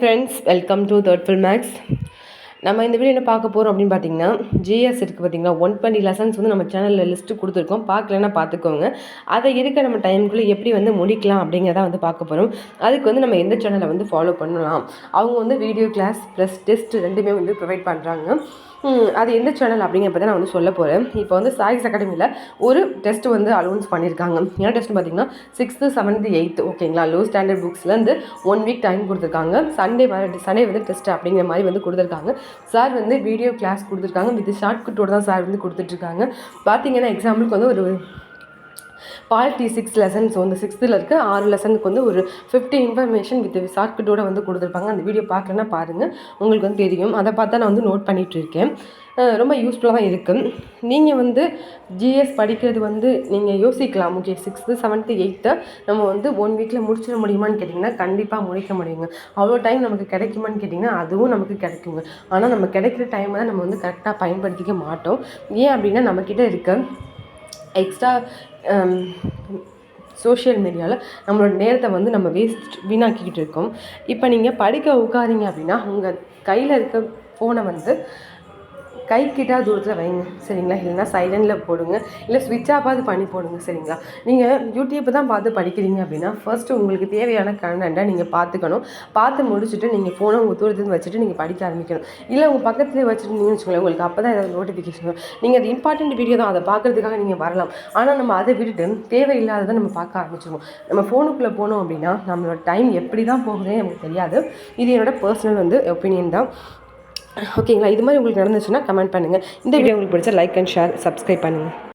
Friends welcome to third fill max நம்ம இந்த video என்ன பார்க்க போகிறோம் அப்படின்னு பார்த்தீங்கன்னா ஜிஎஸ் இருக்குது பார்த்தீங்களா? ஒன் டுவெண்ட்டி லெசன்ஸ் வந்து நம்ம சேனலில் லிஸ்ட்டு கொடுத்துருக்கோம். பார்க்கலன்னா பார்த்துக்கோங்க. அதை இருக்க நம்ம டைமுக்குள்ளே எப்படி வந்து முடிக்கலாம் அப்படிங்கிறத வந்து பார்க்க போகிறோம் அதுக்கு வந்து நம்ம எந்த சேனலை வந்து ஃபாலோ பண்ணலாம்? அவங்க வந்து வீடியோ கிளாஸ் ப்ளஸ் டெஸ்ட் ரெண்டுமே வந்து ப்ரொவைட் பண்ணுறாங்க அது எந்த சேனல் அப்படிங்கிறத நான் வந்து சொல்ல போகிறேன் இப்போ வந்து சாய்ஸ் அகாடமியில் ஒரு டெஸ்ட் வந்து அலோன்ஸ் பண்ணியிருக்காங்க என்ன டெஸ்ட் பார்த்தீங்கன்னா சிக்ஸ்த்து செவன்த்து எயித்து ஓகேங்களா லோ ஸ்டாண்டர்ட் புக்ஸ்லேருந்து ஒன் வீக் டைம் கொடுத்துருக்காங்க. சண்டே வர சண்டே வந்து டெஸ்ட் அப்படிங்கிற மாதிரி வந்து கொடுத்துருக்காங்க. சார் வந்து வீடியோ கிளாஸ் கொடுத்துருக்காங்க. வித் ஷார்ட் கட்டோட தான் சார் வந்து கொடுத்துட்ருக்காங்க பார்த்தீங்கன்னா எக்ஸாம்பிளுக்கு வந்து ஒரு பாலிட்டி சிக்ஸ் லெசன்ஸ் வந்து சிக்ஸ்த்தில் இருக்க. ஆறு லெசனுக்கு வந்து ஒரு ஃபிஃப்டி இன்ஃபர்மேஷன் வித் ஷார்ட்கட்டோட வந்து கொடுத்துருப்பாங்க. அந்த வீடியோ பார்க்கலன்னா பாருங்கள் உங்களுக்கு வந்து தெரியும். அதை பார்த்தா நான் வந்து நோட் பண்ணிகிட்டு இருக்கேன். ரொம்ப யூஸ்ஃபுல்லாக தான் இருக்குது நீங்கள் வந்து ஜிஎஸ் படிக்கிறது வந்து நீங்கள் யோசிக்கலாம். ஓகே சிக்ஸ்த்து செவன்த்து எயித்து நம்ம வந்து ஒன் வீக்கில் முடிச்சிட முடியுமான்னு கேட்டிங்கன்னா கண்டிப்பாக முடிக்க முடியுங்க. அவ்வளோ டைம் நமக்கு கிடைக்குமான்னு கேட்டிங்கன்னா அதுவும் நமக்கு கிடைக்குங்க. ஆனால் நம்ம கிடைக்கிற டைமை தான் நம்ம வந்து கரெக்டாக பயன்படுத்திக்க மாட்டோம். ஏன் அப்படின்னா நம்மக்கிட்ட இருக்க எக்ஸ்ட்ரா சோஷியல் மீடியாவில் நம்மளோட நேரத்தை வந்து நம்ம வேஸ்ட் வீணாக்கிக்கிட்டு இருக்கோம். இப்போ நீங்கள் படிக்க உட்காரீங்க அப்படின்னா உங்கள் கையில் இருக்க ஃபோனை வந்து கை கிட்டா தூரத்தில் வைங்க. சரிங்களா? இல்லைன்னா சைலண்டில் போடுங்க. இல்லை ஸ்விட்ச் ஆஃபாவது பண்ணி போடுங்க. சரிங்களா? நீங்கள் யூடியூப் தான் பார்த்து படிக்கிறீங்க அப்படின்னா ஃபஸ்ட்டு உங்களுக்கு தேவையான கண்டென்ட்டை நீங்கள் பார்த்துக்கணும். பார்த்து முடிச்சுட்டு நீங்கள் ஃபோனை உங்கள் தூரத்துலேருந்து வச்சுட்டு நீங்கள் படிக்க ஆரம்பிக்கணும். இல்லை உங்கள் பக்கத்துலேயே வச்சுருந்தீங்கன்னு வச்சுக்கோங்களேன் உங்களுக்கு அப்போ தான் ஏதாவது நோட்டிஃபிகேஷன் வரும். நீங்கள் அது இம்பார்ட்டண்ட் வீடியோ தான். அதை பார்க்குறதுக்காக நீங்கள் வரலாம். ஆனால் நம்ம அதை விட்டுட்டு தேவையில்லாததை நம்ம பார்க்க ஆரம்பிச்சிருவோம். நம்ம ஃபோனுக்குள்ளே போனோம் அப்படின்னா நம்மளோட டைம் எப்படி தான் போகுதுன்னு நமக்கு தெரியாது. இது என்னோட பர்சனல் வந்து ஒப்பீனியன் தான். ஓகேங்களா? இது மாதிரி உங்களுக்கு நடந்துச்சுன்னா கமெண்ட் பண்ணுங்கள் இந்த வீடியோ உங்களுக்கு பிடிச்சா லைக் அண்ட் ஷேர் சப்ஸ்கிரைப் பண்ணுங்கள்